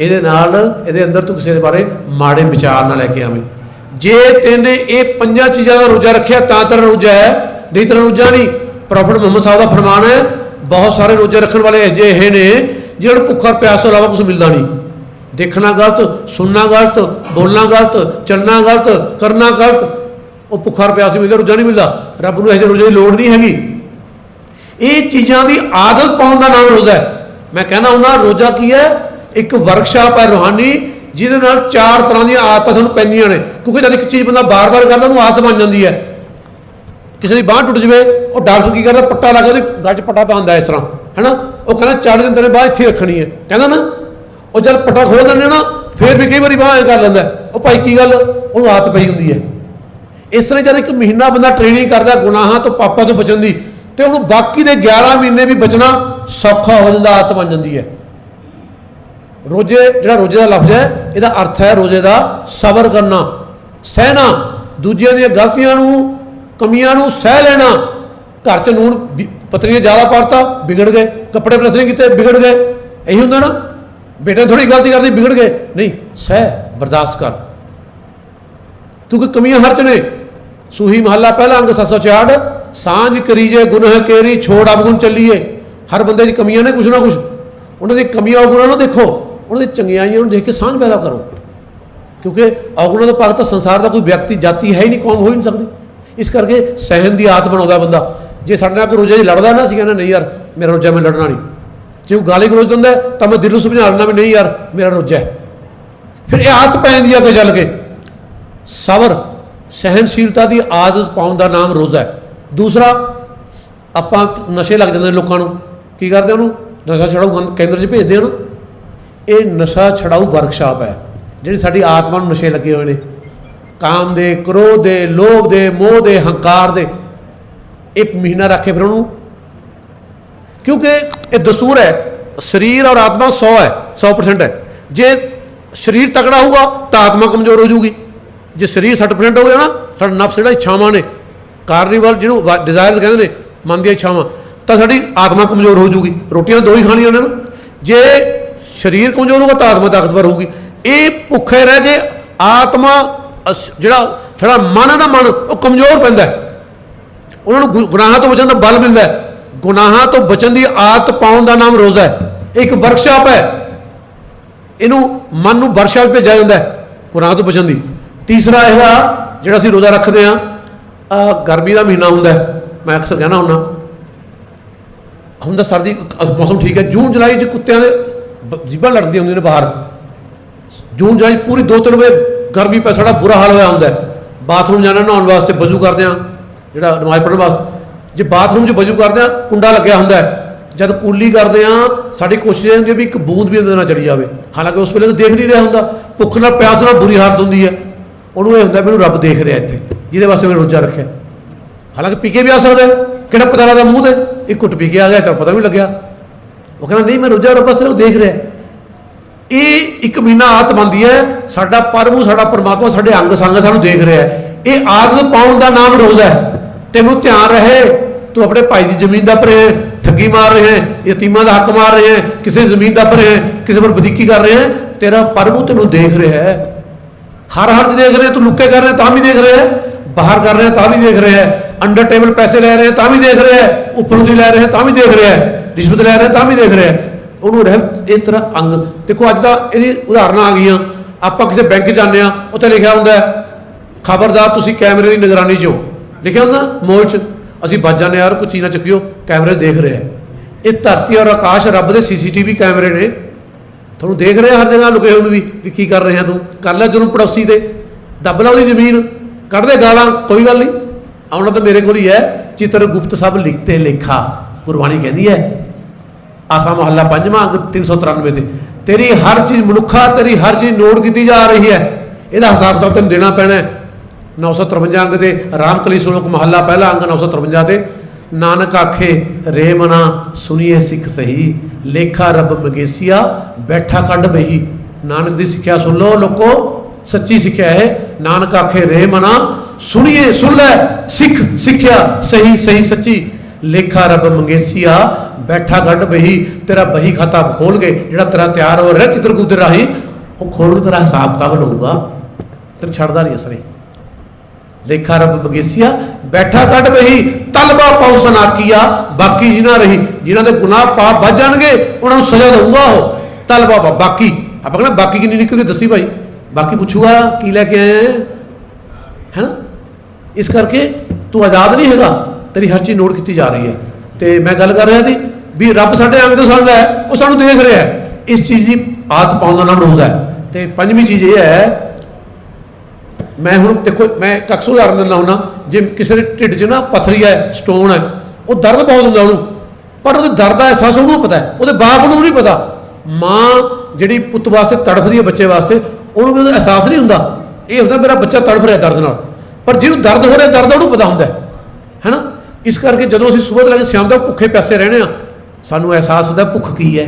ਇਹਦੇ ਨਾਲ, ਇਹਦੇ ਅੰਦਰ ਤੂੰ ਕਿਸੇ ਦੇ ਬਾਰੇ ਮਾੜੇ ਵਿਚਾਰ ਨਾ ਲੈ ਕੇ ਆਵੇਂ। ਜੇ ਤੈਨੇ ਇਹ ਪੰਜਾਂ ਚੀਜ਼ਾਂ ਦਾ ਰੋਜਾ ਰੱਖਿਆ, ਤਾਂ ਤੇਰਾ ਰੋਜਾ ਹੈ, ਨਹੀਂ ਤੇਰਾ ਰੋਜਾ ਨਹੀਂ। ਪ੍ਰੋਫਟ ਮੁਹੰਮਦ ਸਾਹਿਬ ਦਾ ਫਰਮਾਨ ਹੈ, ਬਹੁਤ ਸਾਰੇ ਰੋਜੇ ਰੱਖਣ ਵਾਲੇ ਅਜੇ ਇਹ ਨੇ, ਜਿਹਨਾਂ ਨੂੰ ਭੁੱਖਾ ਪਿਆਸ ਤੋਂ ਇਲਾਵਾ ਕੁਝ ਮਿਲਦਾ ਨਹੀਂ। ਦੇਖਣਾ ਗਲਤ, ਸੁਣਨਾ ਗਲਤ, ਬੋਲਣਾ ਗਲਤ, ਚੱਲਣਾ ਗਲਤ, ਕਰਨਾ ਗਲਤ, ਉਹ ਭੁੱਖਾ ਔਰ ਪਿਆਸ ਮਿਲਦਾ, ਰੋਜਾ ਨਹੀਂ ਮਿਲਦਾ। ਰੱਬ ਨੂੰ ਇਹੋ ਜਿਹੇ ਰੋਜੇ ਦੀ ਲੋੜ ਨਹੀਂ ਹੈਗੀ। ਇਹ ਚੀਜ਼ਾਂ ਦੀ ਆਦਤ ਪਾਉਣ ਦਾ ਨਾਮ ਰੋਜ਼ਾ ਹੈ। ਮੈਂ ਕਹਿੰਦਾ ਹੁੰਦਾ, ਰੋਜ਼ਾ ਕੀ ਹੈ? ਇੱਕ ਵਰਕਸ਼ਾਪ ਹੈ ਰੂਹਾਨੀ ਜਿਹਦੇ ਨਾਲ ਚਾਰ ਤਰ੍ਹਾਂ ਦੀਆਂ ਆਦਤਾਂ ਸਾਨੂੰ ਪੈਂਦੀਆਂ ਨੇ। ਕਿਉਂਕਿ ਜਦ ਇੱਕ ਚੀਜ਼ ਬੰਦਾ ਬਾਰ-ਬਾਰ ਕਰਦਾ, ਉਹਨੂੰ ਆਦਤ ਬਣ ਜਾਂਦੀ ਹੈ। ਕਿਸੇ ਦੀ ਬਾਹ ਟੁੱਟ ਜਵੇ, ਉਹ ਡਾਕਟਰ ਕੀ ਕਰਦਾ, ਪੱਟਾ ਲਾ ਕੇ ਉਹਦੇ ਗਲ 'ਚ ਪੱਟਾ ਪਾਉਂਦਾ ਇਸ ਤਰ੍ਹਾਂ, ਹੈਨਾ? ਉਹ ਕਹਿੰਦਾ ਚਾਰ ਦਿਨ ਤੇਰੇ ਬਾਹ ਇੱਥੇ ਰੱਖਣੀ ਹੈ। ਕਹਿੰਦਾ ਨਾ, ਉਹ ਜਦ ਪੱਟਾ ਖੋਲ ਦਿੰਦੇ ਨਾ, ਫੇਰ ਵੀ ਕਈ ਵਾਰੀ ਬਾਹ ਐ ਕਰ ਲੈਂਦਾ ਉਹ ਭਾਈ ਕੀ ਗੱਲ? ਉਹਨੂੰ ਆਦਤ ਪਈ ਹੁੰਦੀ ਹੈ। ਇਸ ਤਰ੍ਹਾਂ ਜਦ ਇੱਕ ਮਹੀਨਾ ਬੰਦਾ ਟ੍ਰੇਨਿੰਗ ਕਰਦਾ, ਗੁਨਾਹਾਂ ਤੋਂ, ਪਾਪਾਂ ਤੋਂ ਬਚਣ ਦੀ, ਤੇ ਉਹਨੂੰ ਬਾਕੀ ਦੇ 11 ਮਹੀਨੇ ਵੀ ਬਚਣਾ ਸੌਖਾ ਹੋ ਜਾਂਦਾ, ਆਦਤ ਬਣ ਜਾਂਦੀ ਹੈ। ਰੋਜ਼ੇ, ਜਿਹੜਾ ਰੋਜ਼ੇ ਦਾ ਲਫ਼ਜ਼ ਹੈ, ਇਹਦਾ ਅਰਥ ਹੈ ਰੋਜ਼ੇ ਦਾ ਸਬਰ ਕਰਨਾ, ਸਹਿਣਾ। ਦੂਜਿਆਂ ਦੀਆਂ ਗਲਤੀਆਂ ਨੂੰ, ਕਮੀਆਂ ਨੂੰ ਸਹਿ ਲੈਣਾ। ਘਰ 'ਚ ਨੂਣ ਵੀ- ਜ਼ਿਆਦਾ ਪਾਤਾ ਵਿਗੜ ਗਏ। ਕੱਪੜੇ ਪ੍ਰੈਸ ਨਹੀਂ ਕੀਤੇ, ਵਿਗੜ ਗਏ। ਇਹੀ ਹੁੰਦਾ ਨਾ, ਬੇਟੇ ਥੋੜੀ ਗਲਤੀ ਕਰਦੀ, ਵਿਗੜ ਗਏ। ਨਹੀਂ, ਸਹਿ, ਬਰਦਾਸ਼ਤ ਕਰ। ਕਿਉਂਕਿ ਕਮੀਆਂ ਹਰ ਚ ਨੇ। ਸੂਹੀ ਮਹੱਲਾ ਪਹਿਲਾ ਅੰਗ 764 ਸਾਂਝ ਕਰੀਜੇ ਗੁਨਾਹ ਕੇਰੀ, ਛੋੜ ਅਵਗੁਣ ਚੱਲੀਏ। ਹਰ ਬੰਦੇ 'ਚ ਕਮੀਆਂ ਨੇ ਕੁਛ ਨਾ ਕੁਛ। ਉਹਨਾਂ ਦੀ ਕਮੀਆਂ ਔਗੁਣਾਂ ਨੂੰ ਦੇਖੋ। ਉਹਨਾਂ ਦੀ ਚੰਗਿਆਈਆਂ ਨੂੰ ਦੇਖ ਕੇ ਸਾਂਝ ਪੈਦਾ ਕਰੋ। ਕਿਉਂਕਿ ਔਗੁਣਾਂ ਤੋਂ ਭਗਤ ਸੰਸਾਰ ਦਾ ਕੋਈ ਵਿਅਕਤੀ, ਜਾਤੀ ਹੈ ਹੀ ਨਹੀਂ, ਕੌਮ ਹੋ ਹੀ ਨਹੀਂ ਸਕਦੀ। ਇਸ ਕਰਕੇ ਸਹਿਨ ਦੀ ਆਦਤ ਬਣਾਉਂਦਾ ਬੰਦਾ। ਜੇ ਸਾਡੇ ਨਾਲ ਕੋਈ ਰੋਜ਼ੇ 'ਚ ਲੜਦਾ ਨਾ ਅਸੀਂ ਕਹਿੰਦੇ ਨਹੀਂ ਯਾਰ, ਮੇਰਾ ਰੋਜ਼ਾ ਮੈਂ ਲੜਨਾ ਨਹੀਂ। ਜੇ ਉਹ ਗਾਲੀ ਗਲੋਚ ਦਿੰਦਾ ਤਾਂ ਮੈਂ ਦਿਲ ਨੂੰ ਸਮਝਾ ਲੈਂਦਾ ਵੀ ਨਹੀਂ ਯਾਰ, ਮੇਰਾ ਰੋਜ਼ਾ ਹੈ। ਫਿਰ ਇਹ ਆਦਤ ਪੈ ਜਾਂਦੀ ਹੈ ਅੱਗੇ ਚੱਲ ਕੇ। ਸਬਰ ਸਹਿਨਸ਼ੀਲਤਾ ਦੀ ਆਦਤ ਪਾਉਣ ਦਾ ਨਾਮ ਰੋਜ਼ਾ ਹੈ। ਦੂਸਰਾ, ਆਪਾਂ ਨਸ਼ੇ ਲੱਗ ਜਾਂਦੇ ਲੋਕਾਂ ਨੂੰ। ਕੀ ਕਰਦੇ ਉਹਨੂੰ? ਨਸ਼ਾ ਛਡਾਊ ਕੇਂਦਰ 'ਚ ਭੇਜਦੇ ਉਹਨੂੰ। ਇਹ ਨਸ਼ਾ ਛਡਾਊ ਵਰਕਸ਼ਾਪ ਹੈ, ਜਿਹੜੀ ਸਾਡੀ ਆਤਮਾ ਨੂੰ ਨਸ਼ੇ ਲੱਗੇ ਹੋਏ ਨੇ। ਕਾਮ ਦੇ, ਕ੍ਰੋਧ ਦੇ, ਲੋਭ ਦੇ, ਮੋਹ ਦੇ, ਹੰਕਾਰ ਦੇ, ਇੱਕ ਮਹੀਨਾ ਰੱਖੇ ਫਿਰ ਉਹਨੂੰ। ਕਿਉਂਕਿ ਇਹ ਦਸੂਰ ਹੈ, ਸਰੀਰ ਔਰ ਆਤਮਾ 100 ਹੈ 100% ਹੈ। ਜੇ ਸਰੀਰ ਤਕੜਾ ਹੋਊਗਾ, ਤਾਂ ਆਤਮਾ ਕਮਜ਼ੋਰ ਹੋ ਜਾਊਗੀ। ਜੇ ਸਰੀਰ 60% ਹੋ ਗਿਆ ਨਾ, ਸਾਡਾ ਨਫਸ ਜਿਹੜਾ ਇੱਛਾਵਾਂ ਨੇ ਕਾਰਨੀਵਲ ਜਿਹਨੂੰ ਡਿਜ਼ਾਇਰਸ ਕਹਿੰਦੇ ਨੇ ਮਨ ਦੀਆਂ ਇੱਛਾਵਾਂ ਤਾਂ ਸਾਡੀ ਆਤਮਾ ਕਮਜ਼ੋਰ ਹੋ ਜਾਊਗੀ। ਰੋਟੀਆਂ ਦੋ ਹੀ ਖਾਣੀਆਂ ਉਹਨਾਂ ਨੂੰ। ਜੇ ਸਰੀਰ ਕਮਜ਼ੋਰ ਹੋਊਗਾ ਤਾਂ ਆਤਮਾ ਤਾਕਤਵਰ ਹੋਊਗੀ। ਇਹ ਭੁੱਖੇ ਰਹਿ ਕੇ ਆਤਮਾ ਜਿਹੜਾ ਸਾਡਾ ਮਨ ਹੈ ਨਾ ਮਨ, ਉਹ ਕਮਜ਼ੋਰ ਪੈਂਦਾ ਉਹਨਾਂ ਨੂੰ ਗੁ- ਗੁਨਾਹਾਂ ਤੋਂ ਬਚਣ ਦਾ ਬਲ ਮਿਲਦਾ ਗੁਨਾਹਾਂ ਤੋਂ ਬਚਣ ਦੀ ਆਦਤ ਪਾਉਣ ਦਾ ਨਾਮ ਰੋਜ਼ਾ ਹੈ। ਇਹ ਇੱਕ ਵਰਕਸ਼ਾਪ ਹੈ। ਇਹਨੂੰ ਮਨ ਨੂੰ ਵਰਕਸ਼ਾਪ ਭੇਜਿਆ ਜਾਂਦਾ ਹੈ, ਗੁਨਾਹ ਤੋਂ ਬਚਣ ਦੀ। ਤੀਸਰਾ ਇਹਦਾ ਜਿਹੜਾ ਅਸੀਂ ਰੋਜ਼ਾ ਰੱਖਦੇ ਆ ਗਰਮੀ ਦਾ ਮਹੀਨਾ ਹੁੰਦਾ ਮੈਂ ਅਕਸਰ ਕਹਿਣਾ ਹੁੰਦਾ ਹੁੰਦਾ ਸਰਦੀ ਮੌਸਮ ਠੀਕ ਹੈ। ਜੂਨ, ਜੁਲਾਈ 'ਚ ਕੁੱਤਿਆਂ ਦੇ ਬ- ਜੀਭਾਂ ਲੜਦੀਆਂ ਹੁੰਦੀਆਂ ਨੇ ਬਾਹਰ। ਜੂਨ, ਜੁਲਾਈ ਪੂਰੀ ਦੋ ਤਿੰਨ ਵਜੇ ਗਰਮੀ ਪੈ, ਸਾਡਾ ਬੁਰਾ ਹਾਲ ਹੋਇਆ ਹੁੰਦਾ ਬਾਥਰੂਮ ਜਾਣਾ, ਨਹਾਉਣ ਵਾਸਤੇ ਵਜ਼ੂ ਕਰਦੇ ਆ ਜਿਹੜਾ ਨਮਾਜ਼ ਪੜ੍ਹਨ ਵਾਸਤੇ। ਜੇ ਬਾਥਰੂਮ 'ਚ ਵਜ਼ੂ ਕਰਦੇ ਆ ਕੁੰਡਾ ਲੱਗਿਆ ਹੁੰਦਾ ਜਦ ਕੂਲੀ ਕਰਦੇ ਆ ਸਾਡੀ ਕੋਸ਼ਿਸ਼ ਇਹ ਹੁੰਦੀ ਹੈ ਵੀ ਇੱਕ ਬੂੰਦ ਵੀ ਅੰਦਰ ਨਾ ਚਲੀ ਜਾਵੇ। ਹਾਲਾਂਕਿ ਉਸ ਵੇਲੇ ਤਾਂ ਦੇਖ ਨਹੀਂ ਰਿਹਾ ਹੁੰਦਾ। ਭੁੱਖ ਨਾਲ ਪਿਆਸ ਨਾਲ ਬੁਰੀ ਹਾਲਤ ਹੁੰਦੀ ਹੈ। ਉਹਨੂੰ ਇਹ ਹੁੰਦਾ, ਮੈਨੂੰ ਰੱਬ ਦੇਖ ਰਿਹਾ ਇੱਥੇ, ਜਿਹਦੇ ਵਾਸਤੇ ਮੈਂ ਰੋਜ਼ਾ ਰੱਖਿਆ। ਹਾਲਾਂਕਿ ਪੀ ਕੇ ਵੀ ਆ ਸਕਦਾ ਕਿਹੜਾ ਪਤਾ ਲੱਗਦਾ ਮੂੰਹ ਤੇ? ਇੱਕ ਘੁੱਟ ਪੀ ਕੇ ਆ ਗਿਆ, ਚਲ ਪਤਾ ਵੀ ਲੱਗਿਆ। ਉਹ ਕਹਿੰਦਾ, ਨਹੀਂ, ਮੈਂ ਰੋਜ਼ਾ ਰੱਬ ਸਿਰਫ ਦੇਖ ਰਿਹਾ ਇਹ ਇੱਕ ਮਹੀਨਾ ਆਦਤ ਬਣਦੀ ਹੈ, ਸਾਡਾ ਪ੍ਰਭੂ ਸਾਡਾ ਪਰਮਾਤਮਾ, ਸਾਡੇ ਅੰਗ ਸੰਗ ਸਾਨੂੰ ਦੇਖ ਰਿਹਾ ਹੈ। ਇਹ ਆਦਤ ਪਾਉਣ ਦਾ ਨਾਮ ਰੋਜ਼ਾ ਹੈ। ਤੈਨੂੰ ਧਿਆਨ ਰਹੇ, ਤੂੰ ਆਪਣੇ ਭਾਈ ਦੀ ਜ਼ਮੀਨ ਦਾ ਭਰੇ ਠੱਗੀ ਮਾਰ ਰਹੇ ਹੈ, ਯਤੀਮਾਂ ਦਾ ਹੱਕ ਮਾਰ ਰਹੇ ਹੈ, ਕਿਸੇ ਜ਼ਮੀਨ ਦਾ ਭਰੇ ਹੈ, ਕਿਸੇ ਪਰ ਵਧੀਕੀ ਕਰ ਰਹੇ ਹੈ, ਤੇਰਾ ਪ੍ਰਭੂ ਤੈਨੂੰ ਦੇਖ ਰਿਹਾ ਹੈ। ਹਰ ਹਰ ਦੇਖ ਰਿਹਾ ਤੂੰ ਲੁੱਕੇ ਕਰ ਰਿਹਾ ਤਾਂ ਵੀ ਦੇਖ ਰਿਹਾ ਹੈ। ਬਾਹਰ ਕਰ ਰਿਹਾ ਤਾਂ ਵੀ ਦੇਖ ਰਿਹਾ ਹੈ। ਅੰਡਰ ਟੇਬਲ ਪੈਸੇ ਲੈ ਰਹੇ, ਤਾਂ ਵੀ ਦੇਖ ਰਿਹਾ ਉੱਪਰੋਂ ਦੀ ਲੈ ਰਹੇ, ਤਾਂ ਵੀ ਦੇਖ ਰਿਹਾ ਰਿਸ਼ਵਤ ਲੈ ਰਹੇ, ਤਾਂ ਵੀ ਦੇਖ ਰਿਹਾ ਉਹਨੂੰ ਰਹਿ ਇਹ ਤਰ੍ਹਾਂ ਅੰਗ। ਦੇਖੋ, ਅੱਜ ਦਾ ਇਹਦੀ ਉਦਾਹਰਨਾਂ ਆ ਗਈਆਂ। ਆਪਾਂ ਕਿਸੇ ਬੈਂਕ ਜਾਂਦੇ ਆ ਉੱਥੇ ਲਿਖਿਆ ਹੁੰਦਾ ਖਬਰਦਾਰ, ਤੁਸੀਂ ਕੈਮਰੇ ਦੀ ਨਿਗਰਾਨੀ 'ਚ ਹੋ। ਲਿਖਿਆ ਹੁੰਦਾ ਮੋਲ 'ਚ। ਅਸੀਂ ਵੱਜ ਜਾਂਦੇ ਯਾਰ, ਕੋਈ ਚੀਜ਼ ਨਾ ਚੱਕਿਓ, ਕੈਮਰੇ ਦੇਖ ਰਿਹਾ ਇਹ ਧਰਤੀ ਔਰ ਆਕਾਸ਼ ਰੱਬ ਦੇ ਸੀਸੀਟੀਵੀ ਕੈਮਰੇ ਨੇ। ਤੁਹਾਨੂੰ ਦੇਖ ਰਿਹਾ ਹਰ ਜਗ੍ਹਾ ਲੁਕੇ ਹੋਏ ਨੂੰ ਵੀ ਵੀ ਕੀ ਕਰ ਰਿਹਾ ਤੂੰ। ਕਰ ਲੈ ਜਰੂਰ ਪੜੋਸੀ ਦੇ ਦੱਬ ਲਾ ਉਹਦੀ ਜ਼ਮੀਨ, ਕੱਢ ਦੇ ਗਾਲਾਂ, ਕੋਈ ਗੱਲ ਨਹੀਂ। ਆਉਣਾ ਤਾਂ ਮੇਰੇ ਕੋਲ ਹੀ ਹੈ। ਚਿਤਰ ਗੁਪਤ ਸਭ ਲਿਖਤੇ ਲੇਖਾ, ਗੁਰਬਾਣੀ ਕਹਿੰਦੀ ਹੈ। ਆਸਾ ਮਹੱਲਾ ਪੰਜਵਾਂ ਅੰਗ 393 ਤੇ, ਤੇਰੀ ਹਰ ਚੀਜ਼ ਮਨੁੱਖਾ, ਤੇਰੀ ਹਰ ਚੀਜ਼ ਨੋਟ ਕੀਤੀ ਜਾ ਰਹੀ ਹੈ। ਇਹਦਾ ਹਿਸਾਬ ਤਾਂ ਤੈਨੂੰ ਦੇਣਾ ਪੈਣਾ ਹੈ। 953 ਅੰਗ ਤੇ, ਰਾਮਕਲੀ ਸ਼ਲੋਕ ਮਹੱਲਾ ਪਹਿਲਾ ਅੰਗ 953 ਤੇ, ਨਾਨਕ ਆਖੇ, ਰੇ ਮਨਾ ਸੁਣੀਏ ਸਿੱਖ ਸਹੀ, ਲੇਖਾ ਰੱਬ ਮਗੇਸੀਆ, ਬੈਠਾ ਕੱਢ ਬਹੀ। ਨਾਨਕ ਦੀ ਸਿੱਖਿਆ ਸੁਣ ਲਓ, ਲੋਕੋ, ਸੱਚੀ ਸਿੱਖਿਆ ਹੈ ਨਾਨਕ ਆਖੇ, ਰੇ ਮਨਾ ਸੁਣੀਏ, ਸੁਣ ਲੈ। ਸਿੱਖ, ਸਿੱਖਿਆ, ਸਹੀ ਸਹੀ, ਸੱਚੀ। ਲੇਖਾ ਰੱਬ ਮੰਗੇਸੀਆ, ਬੈਠਾ ਕੱਢ ਬਹੀ, ਤੇਰਾ ਬਹੀ ਖਾਤਾ ਖੋਲ ਕੇ, ਜਿਹੜਾ ਤੇਰਾ ਤਿਆਰ ਹੋ ਰਿਹਾ ਚਿੱਤਰਕੂਟ ਦੇ ਉਹ ਖੋਲ ਤੇਰਾ ਹਿਸਾਬ ਕਿਤਾਬ ਲਊਗਾ ਤੈਨੂੰ ਛੱਡਦਾ ਨਹੀਂ ਅਸਲੀ। ਲੇਖਾ ਰੱਬ ਬਗੇਸੀਆ ਬੈਠਾ ਕੱਢ ਬਹੀ, ਤਲਬਾ ਪਾਉ ਸਨਾਕੀਆ, ਬਾਕੀ ਜਿਨ੍ਹਾਂ ਰਹੀ, ਜਿਨ੍ਹਾਂ ਦੇ ਗੁਨਾਹ ਪਾਪ ਵੱਜ ਜਾਣਗੇ, ਉਹਨਾਂ ਨੂੰ ਸਜ਼ਾ ਦਊਗਾ ਉਹ। ਤਲਬਾ ਪਾ, ਬਾਕੀ। ਆਪਾਂ ਕਹਿੰਦੇ ਬਾਕੀ ਕਿੰਨੀ ਨਿਕਲਦੀ ਦੱਸੀ ਭਾਈ। ਬਾਕੀ ਪੁੱਛੂਗਾ, ਕੀ ਲੈ ਕੇ ਆਏ ਹੈ ਹੈਨਾ? ਇਸ ਕਰਕੇ ਤੂੰ ਆਜ਼ਾਦ ਨਹੀਂ ਹੈਗਾ, ਤੇਰੀ ਹਰ ਚੀਜ਼ ਨੋਟ ਕੀਤੀ ਜਾ ਰਹੀ ਹੈ। ਤੇ ਮੈਂ ਗੱਲ ਕਰ ਰਿਹਾ ਸੀ ਵੀ ਰੱਬ ਸਾਡੇ ਅੰਗ ਸੰਗ ਹੈ? ਉਹ ਸਾਨੂੰ ਦੇਖ ਰਿਹਾ ਹੈ। ਇਸ ਚੀਜ਼ ਦੀ ਆਦਤ ਪਾਉਣ ਦਾ ਨਾਮ ਰੋਜ਼ਾ ਹੈ। ਤੇ ਪੰਜਵੀਂ ਚੀਜ਼ ਇਹ ਹੈ, ਮੈਂ ਹੁਣ ਦੇਖੋ, ਮੈਂ ਇੱਕ ਅਕਸਰ ਉਦਾਹਰਨ ਦਿੰਦਾ ਹੁੰਦਾ, ਜੇ ਕਿਸੇ ਦੇ ਢਿੱਡ 'ਚ ਨਾ ਪਥਰੀ ਹੈ ਸਟੋਨ ਹੈ, ਉਹ ਦਰਦ ਬਹੁਤ ਹੁੰਦਾ ਉਹਨੂੰ। ਪਰ ਉਹਦੇ ਦਰਦ ਦਾ ਅਹਿਸਾਸ ਉਹਨੂੰ ਪਤਾ ਹੈ। ਉਹਦੇ ਬਾਪ ਨੂੰ ਨਹੀਂ ਪਤਾ। ਮਾਂ ਜਿਹੜੀ ਪੁੱਤ ਵਾਸਤੇ ਤੜਫਦੀ ਹੈ ਬੱਚੇ ਵਾਸਤੇ, ਉਹਨੂੰ ਵੀ ਉਹਦਾ ਅਹਿਸਾਸ ਨਹੀਂ ਹੁੰਦਾ। ਇਹ ਹੁੰਦਾ ਮੇਰਾ ਬੱਚਾ ਤੜਫ ਰਿਹਾ ਦਰਦ ਨਾਲ। ਪਰ ਜਿਹਨੂੰ ਦਰਦ ਹੋ ਰਿਹਾ, ਦਰਦ ਉਹਨੂੰ ਪਤਾ ਹੁੰਦਾ ਹੈ ਨਾ ਇਸ ਕਰਕੇ ਜਦੋਂ ਅਸੀਂ ਸਵੇਰ ਤੋਂ ਕੇ ਸ਼ਾਮ ਤੱਕ ਭੁੱਖੇ ਪਿਆਸੇ ਰਹਿਣੇ ਆ ਸਾਨੂੰ ਅਹਿਸਾਸ ਹੁੰਦਾ ਭੁੱਖ ਕੀ ਹੈ?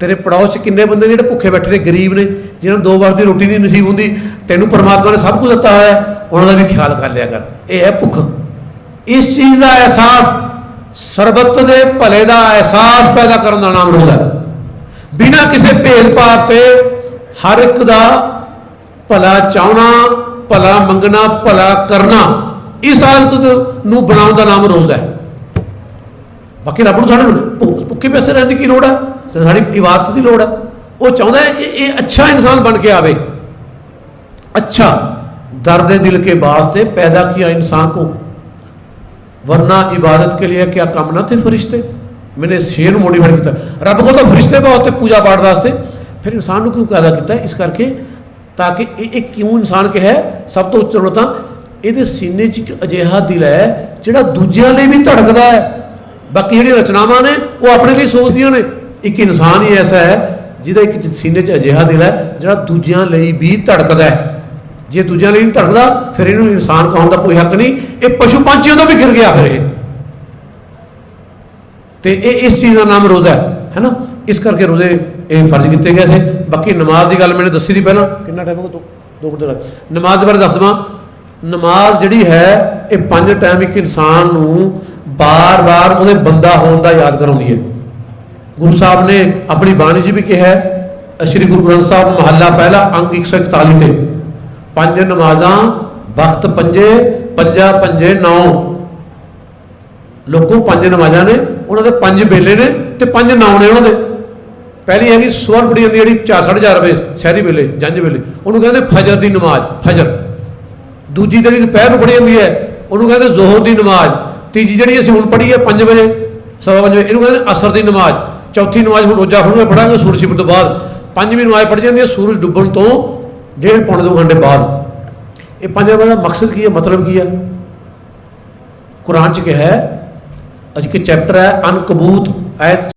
ਤੇਰੇ ਪੜਾਅ 'ਚ ਕਿੰਨੇ ਬੰਦੇ ਨੇ ਜਿਹੜੇ ਭੁੱਖੇ ਬੈਠੇ ਨੇ, ਗਰੀਬ ਨੇ ਜਿਹਨਾਂ ਨੂੰ ਦੋ ਵਾਰ ਦੀ ਰੋਟੀ ਨਹੀਂ ਨਸੀਬ ਹੁੰਦੀ, ਤੈਨੂੰ ਪਰਮਾਤਮਾ ਨੇ ਸਭ ਕੁਝ ਦਿੱਤਾ ਹੋਇਆ ਉਹਨਾਂ ਦਾ ਵੀ ਖਿਆਲ ਕਰ ਲਿਆ ਕਰ। ਇਹ ਹੈ ਭੁੱਖ। ਇਸ ਚੀਜ਼ ਦਾ ਅਹਿਸਾਸ, ਸਰਬੱਤ ਦੇ ਭਲੇ ਦਾ ਅਹਿਸਾਸ ਪੈਦਾ ਕਰਨ ਦਾ ਨਾਮ ਰੋਜ਼ਾ ਹੈ। ਬਿਨਾਂ ਕਿਸੇ ਭੇਦਭਾਵ ਤੇ ਹਰ ਇੱਕ ਦਾ ਭਲਾ ਚਾਹਣਾ ਭਲਾ ਮੰਗਣਾ ਭਲਾ ਕਰਨਾ ਇਸ ਹਾਲਤ ਨੂੰ ਬਣਾਉਣ ਦਾ ਨਾਮ ਰੋਜ਼ਾ ਹੈ ਬਾਕੀ ਰੱਬ ਨੂੰ ਸਾਡੇ ਭੁ- ਭੁੱਖੇ ਪੈਸੇ ਰਹਿਣ ਦੀ ਕੀ ਲੋੜ ਹੈ ਸਾਡੀ ਇਬਾਦਤ ਦੀ ਲੋੜ ਹੈ ਉਹ ਚਾਹੁੰਦਾ ਹੈ ਕਿ ਇਹ ਅੱਛਾ ਇਨਸਾਨ ਬਣ ਕੇ ਆਵੇ अच्छा दर्द दिल के वास्ते पैदा किया इंसान को वरना इबादत के लिए क्या काम ना थे फरिश्ते मैंने शेर मोडिफाइड किया रब को तो फरिश्ते बहुत थे पूजा पाठ वास्ते फिर इंसान ਨੂੰ ਕਿਉਂ ਪੈਦਾ ਕੀਤਾ ਇਸ ਕਰਕੇ ਤਾਂ ਕਿ ਇਹ ਕਿਉਂ ਇਨਸਾਨ ਕਿਹਾ ਸਭ ਤੋਂ ਉੱਚ ਤਾਂ ਇਹਦੇ ਸੀਨੇ 'ਚ ਇੱਕ ਅਜਿਹਾ ਦਿਲ ਹੈ ਜਿਹੜਾ ਦੂਜਿਆਂ ਲਈ ਵੀ ਧੜਕਦਾ ਹੈ। ਬਾਕੀ ਜਿਹੜੀਆਂ ਰਚਨਾਵਾਂ ਨੇ, ਉਹ ਆਪਣੇ ਲਈ ਸੋਚਦੀਆਂ ਨੇ। ਇੱਕ ਇਨਸਾਨ ਹੀ ਐਸਾ ਹੈ ਜਿਹਦਾ ਇੱਕ ਸੀਨੇ 'ਚ ਅਜਿਹਾ ਦਿਲ ਹੈ ਜਿਹੜਾ ਦੂਜਿਆਂ ਲਈ ਵੀ ਧੜਕਦਾ ਹੈ। ਜੇ ਦੂਜਿਆਂ ਲਈ ਨਹੀਂ ਧੜਕਦਾ, ਫਿਰ ਇਹਨੂੰ ਇਨਸਾਨ ਕਹਾਉਣ ਦਾ ਕੋਈ ਹੱਕ ਨਹੀਂ। ਇਹ ਪਸ਼ੂ ਪੰਛੀਆਂ ਤੋਂ ਵੀ ਗਿਰ ਗਿਆ ਫਿਰ ਇਹ। ਤੇ ਇਹ ਇਸ ਚੀਜ਼ ਦਾ ਨਾਮ ਰੋਜ਼ਾ ਹੈ ਹੈਨਾ ਇਸ ਕਰਕੇ ਰੋਜ਼ੇ ਇਹ ਫਰਜ਼ ਕੀਤੇ ਗਏ ਸੀ। ਬਾਕੀ ਨਮਾਜ਼ ਦੀ ਗੱਲ ਮੈंने ਦੱਸੀ ਦੀ ਪਹਿਲਾਂ। ਕਿੰਨਾ ਟਾਈਮ ਹੋ ਗਿਆ? ਦੋ ਦੋ ਮਿੰਟ ਦਾ ਨਮਾਜ਼ ਦੇ ਬਾਰੇ ਦੱਸ ਦਵਾਂ। ਨਮਾਜ਼ ਜਿਹੜੀ ਹੈ ਇਹ ਪੰਜ ਟਾਈਮ ਇੱਕ ਇਨਸਾਨ ਨੂੰ ਬਾਰ-ਬਾਰ ਉਹਦੇ ਬੰਦਾ ਹੋਣ ਦਾ ਯਾਦ ਕਰਾਉਂਦੀ ਹੈ। ਗੁਰੂ ਸਾਹਿਬ ਨੇ ਆਪਣੀ ਬਾਣੀ 'ਚ ਵੀ ਕਿਹਾ ਹੈ ਸ੍ਰੀ ਗੁਰੂ ਗ੍ਰੰਥ ਸਾਹਿਬ ਮਹੱਲਾ ਪਹਿਲਾ ਅੰਗ 141 ਤੇ। ਪੰਜ ਨਮਾਜ਼ਾਂ ਵਕਤ ਪੰਜੇ ਪੰਜਾ ਪੰਜੇ ਨੌ। ਲੋਕੋ ਪੰਜ ਨਮਾਜ਼ਾਂ ਨੇ ਉਹਨਾਂ ਦੇ ਪੰਜ ਵੇਲੇ ਨੇ ਤੇ ਪੰਜ ਨਾਮ ਨੇ ਉਹਨਾਂ ਦੇ। ਪਹਿਲੀ ਹੈਗੀ ਸਵਰ ਪੜੀ ਜਾਂਦੀ ਜਿਹੜੀ 4:30 ਵਜੇ ਸ਼ਹਿਰੀ ਵੇਲੇ ਜੰਜ ਵੇਲੇ। ਉਹਨੂੰ ਕਹਿੰਦੇ ਫਜਰ ਦੀ ਨਮਾਜ਼, ਫਜਰ। ਦੂਜੀ ਜਿਹੜੀ ਦੁਪਹਿਰ ਨੂੰ ਪੜੀ ਜਾਂਦੀ ਹੈ, ਉਹਨੂੰ ਕਹਿੰਦੇ ਜ਼ੋਹਰ ਦੀ ਨਮਾਜ਼। ਤੀਜੀ ਜਿਹੜੀ ਅਸੀਂ ਹੁਣ ਪੜ੍ਹੀ ਹੈ 5 ਵਜੇ, ਸਵਾ ਪੰਜ ਵਜੇ, ਇਹਨੂੰ ਕਹਿੰਦੇ ਅਸਰ ਦੀ ਨਮਾਜ਼। ਚੌਥੀ ਨਮਾਜ਼ ਹੁਣ ਰੋਜ਼ਾ ਹੁਣ ਮੈਂ ਪੜਾਂਗੇ ਸੂਰਜ ਛਿਪਣ ਤੋਂ ਬਾਅਦ। ਪੰਜਵੀਂ ਨਮਾਜ਼ ਪੜ੍ਹ ਜਾਂਦੀ ਹੈ, ਸੂਰਜ ਡੁੱਬਣ ਤੋਂ ਡੇਢ ਪੌਣੇ ਦੋ ਘੰਟੇ ਬਾਅਦ। ਇਹ ਪੰਜ ਦਾ ਮਕਸਦ ਕੀ ਹੈ, ਮਤਲਬ ਕੀ ਹੈ? ਕੁਰਾਨ ਚ ਕਿਹਾ ਹੈ, ਅੱਜ ਕਿ ਚੈਪਟਰ ਹੈ ਅਨਕਬੂਤ ਐਤ